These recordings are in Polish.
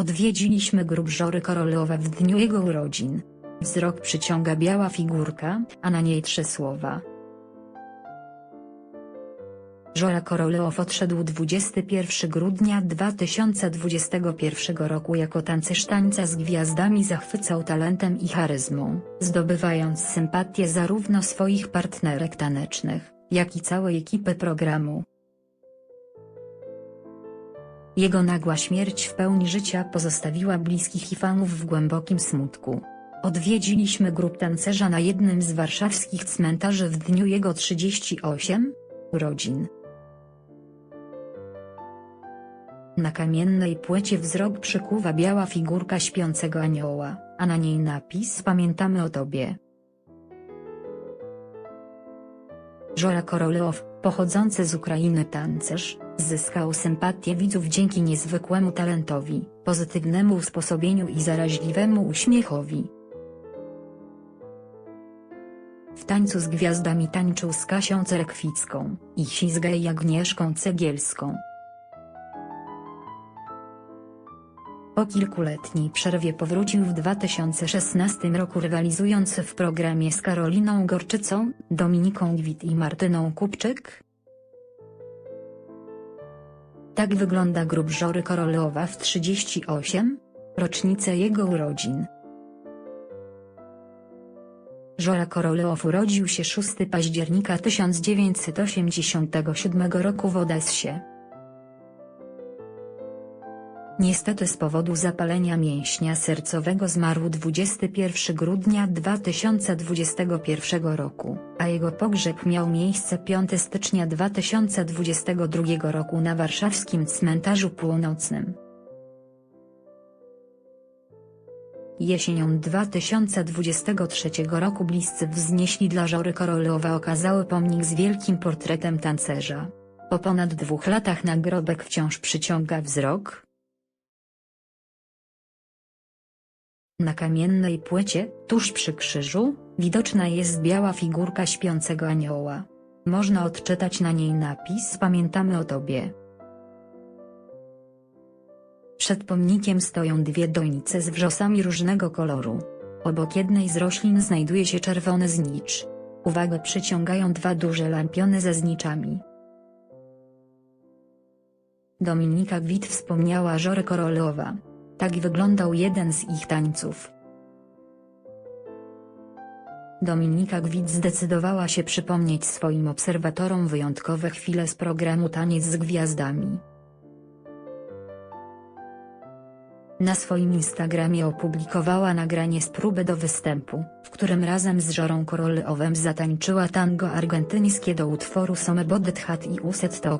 Odwiedziliśmy grób Żory Korolowa w dniu jego urodzin. Wzrok przyciąga biała figurka, a na niej trzy słowa. Żora Korolow odszedł 21 grudnia 2021 roku jako tancerz tańca z gwiazdami zachwycał talentem i charyzmą, zdobywając sympatię zarówno swoich partnerek tanecznych, jak i całej ekipy programu. Jego nagła śmierć w pełni życia pozostawiła bliskich i fanów w głębokim smutku. Odwiedziliśmy grób tancerza na jednym z warszawskich cmentarzy w dniu jego 38 urodzin. Na kamiennej płycie wzrok przykuwa biała figurka śpiącego anioła, a na niej napis Pamiętamy o tobie. Żora Korolew, pochodzący z Ukrainy tancerz, zyskał sympatię widzów dzięki niezwykłemu talentowi, pozytywnemu usposobieniu i zaraźliwemu uśmiechowi. W tańcu z gwiazdami tańczył z Kasią Cerekwicką i Ślizgaj Agnieszką Cegielską. Po kilkuletniej przerwie powrócił w 2016 roku rywalizując w programie z Karoliną Gorczycą, Dominiką Gwit i Martyną Kupczyk. Tak wygląda grób Żory Korolowa w 38, rocznicę jego urodzin. Żora Korolow urodził się 6 października 1987 roku w Odessie. Niestety z powodu zapalenia mięśnia sercowego zmarł 21 grudnia 2021 roku, a jego pogrzeb miał miejsce 5 stycznia 2022 roku na warszawskim cmentarzu północnym. Jesienią 2023 roku bliscy wznieśli dla Żory Korolowa okazały pomnik z wielkim portretem tancerza. Po ponad dwóch latach nagrobek wciąż przyciąga wzrok, Na kamiennej płycie, tuż przy krzyżu, widoczna jest biała figurka śpiącego anioła. Można odczytać na niej napis Pamiętamy o Tobie. Przed pomnikiem stoją dwie donice z wrzosami różnego koloru. Obok jednej z roślin znajduje się czerwony znicz. Uwagę przyciągają dwa duże lampiony ze zniczami. Dominika Gwit wspomniała Żorę Korolowa. Tak wyglądał jeden z ich tańców. Dominika Gwit zdecydowała się przypomnieć swoim obserwatorom wyjątkowe chwile z programu Taniec z Gwiazdami. Na swoim Instagramie opublikowała nagranie z próby do występu, w którym razem z Żorą Korolowem zatańczyła tango argentyńskie do utworu Some Bodet Hat i Uset to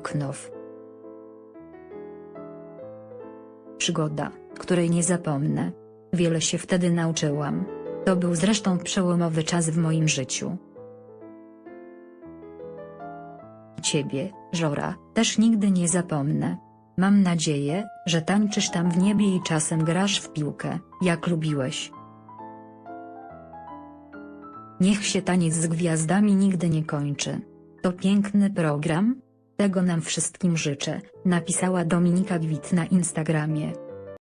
Przygoda, której nie zapomnę. Wiele się wtedy nauczyłam. To był zresztą przełomowy czas w moim życiu. Ciebie, Żora, też nigdy nie zapomnę. Mam nadzieję, że tańczysz tam w niebie i czasem grasz w piłkę, jak lubiłeś. Niech się taniec z gwiazdami nigdy nie kończy. To piękny program. Tego nam wszystkim życzę, napisała Dominika Gwit na Instagramie.